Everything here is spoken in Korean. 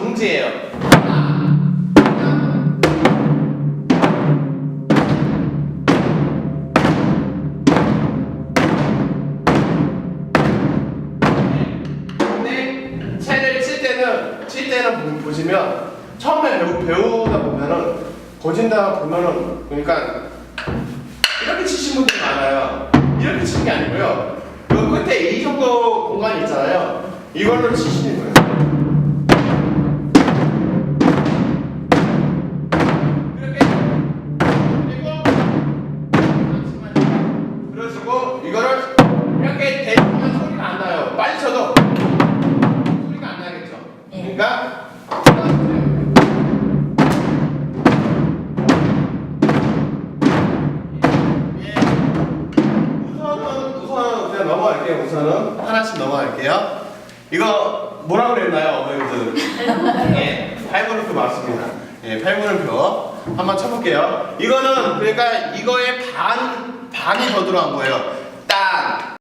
문제예요. 근데 채를 칠 때는 칠 때는 보- 보시면 처음에 배우, 배우다 보면은 고진다 보면은 그러니까 이렇게 치신 분들이 많아요. 이렇게 치는 게 아니고요. 그 끝에 이 정도 공간이 있잖아요. 이걸로 치시는 거예요. 이렇게 그리고. 그러시고 이거를 이렇게 대면 소리가 안 나요. 빨리 쳐도 소리가 안 나겠죠. 네. 그러니까 예. 우선은 우선은 그냥 넘어갈게요. 우선은 하나씩 넘어갈게요. 이거 뭐라 그랬나요, 어머님들? 예, 팔무릎표 맞습니다. 예, 팔무릎표 한번 쳐볼게요. 이거는 그러니까 이거의 반 반이 더 들어간 거예요. 딱